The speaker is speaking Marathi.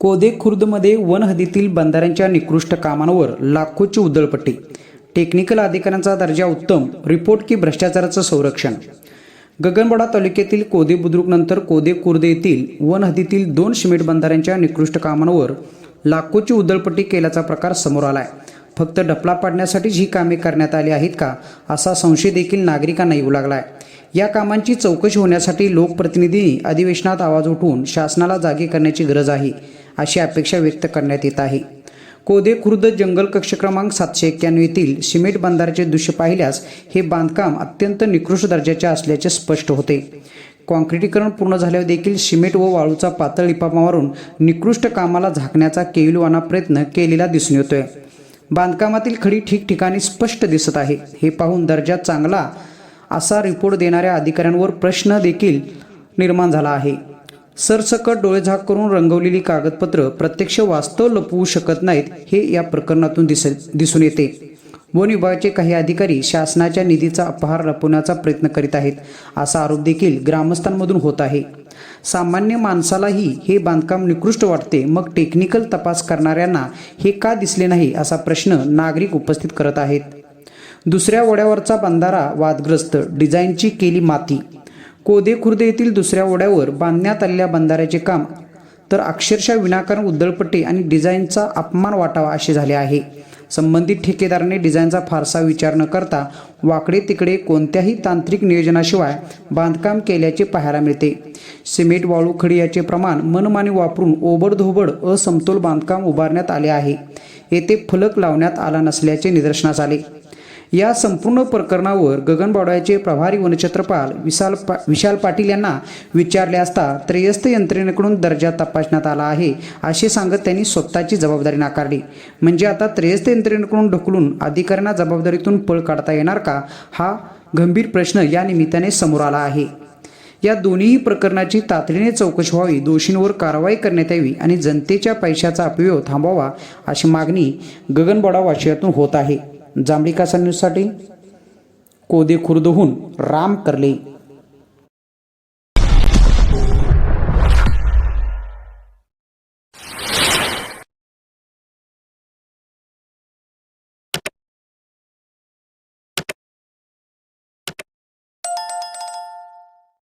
कोदे खुर्दमध्ये वन हदीतील बंधाऱ्यांच्या निकृष्ट कामांवर लाखोची उदळपट्टी टेक्निकल अधिकाऱ्यांचा दर्जा उत्तम रिपोर्ट की भ्रष्टाचाराचं संरक्षण. गगनबाडा तालुक्यातील कोदे बुद्रुकनंतर कोदे खुर्द येथील वन हदीतील दोन सिमेंट बंधाऱ्यांच्या निकृष्ट कामांवर लाखोची उधळपट्टी केल्याचा प्रकार समोर आलाय. फक्त डपला पाडण्यासाठीच ही कामे करण्यात आली आहेत का असा संशय देखील नागरिकांना येऊ लागलाय. या कामांची चौकशी होण्यासाठी लोकप्रतिनिधींनी अधिवेशनात आवाज उठवून शासनाला जागे करण्याची गरज आहे. अशी अपेक्षा व्यक्त करण्यात येत आहे. कोदे खुर्द जंगल कक्ष क्रमांक सातशे एक्क्याण्णव येथील सिमेंट बंधाऱ्याचे दृश्य पाहिल्यास हे बांधकाम अत्यंत निकृष्ट दर्जाचे असल्याचे स्पष्ट होते. कॉन्क्रिटीकरण पूर्ण झाल्यावर देखील सिमेंट व वाळूचा पातळ लिपापा निकृष्ट कामाला झाकण्याचा केविलवाना प्रयत्न केलेला दिसून येतोय. बांधकामातील खडी ठिकठिकाणी स्पष्ट दिसत आहे. हे पाहून दर्जा चांगला असा रिपोर्ट देणाऱ्या अधिकाऱ्यांवर प्रश्न देखील निर्माण झाला आहे. सरसकट डोळेझाक करून रंगवलेली कागदपत्र प्रत्यक्ष वास्तव लपवू शकत नाहीत हे या प्रकरणातून दिस दिसून येते. वन विभागाचे काही अधिकारी शासनाच्या निधीचा अपहार लपवण्याचा प्रयत्न करीत आहेत असा आरोप देखील ग्रामस्थांमधून होत आहे. सामान्य माणसालाही हे बांधकाम निकृष्ट वाटते मग टेक्निकल तपास करणाऱ्यांना हे का दिसले नाही असा प्रश्न नागरिक उपस्थित करत आहेत. दुसऱ्या वड्यावरचा बंधारा वादग्रस्त डिझाईनची केली माती कोदे खुर्द येथील दुसऱ्या ओढ्यावर बांधण्यात आलेल्या बंधाऱ्याचे काम तर अक्षरशः विनाकारण उद्दळपट्टी आणि डिझाईनचा अपमान वाटावा असे झाले आहे. संबंधित ठेकेदाराने डिझाईनचा फारसा विचार न करता वाकडे तिकडे कोणत्याही तांत्रिक नियोजनाशिवाय बांधकाम केल्याचे पाहायला मिळते. सिमेंट वाळू खडी याचे प्रमाण मनमानी वापरून ओबडधोबड असमतोल बांधकाम उभारण्यात आले आहे. येथे फलक लावण्यात आला नसल्याचे निदर्शनास आले. या संपूर्ण प्रकरणावर गगनबावड्याचे प्रभारी वनक्षेत्रपाल विशाल पा विशाल पाटील यांना विचारले असता त्रयस्थ यंत्रणेकडून दर्जा तपासण्यात आला आहे असे सांगत त्यांनी स्वतःची जबाबदारी नाकारली. म्हणजे आता त्रयस्थ यंत्रणेकडून ढकलून अधिकाऱ्यांना जबाबदारीतून पळ काढता येणार का? हा गंभीर प्रश्न या निमित्ताने समोर आला आहे. या दोन्ही प्रकरणाची तातडीने चौकशी व्हावी दोषींवर कारवाई करण्यात यावी आणि जनतेच्या पैशाचा अपव्यय थांबावा अशी मागणी गगनबावडा वाशियातून होत आहे. जांभळी कासा न्यूजसाठी कोदे खुर्दहून राम करले.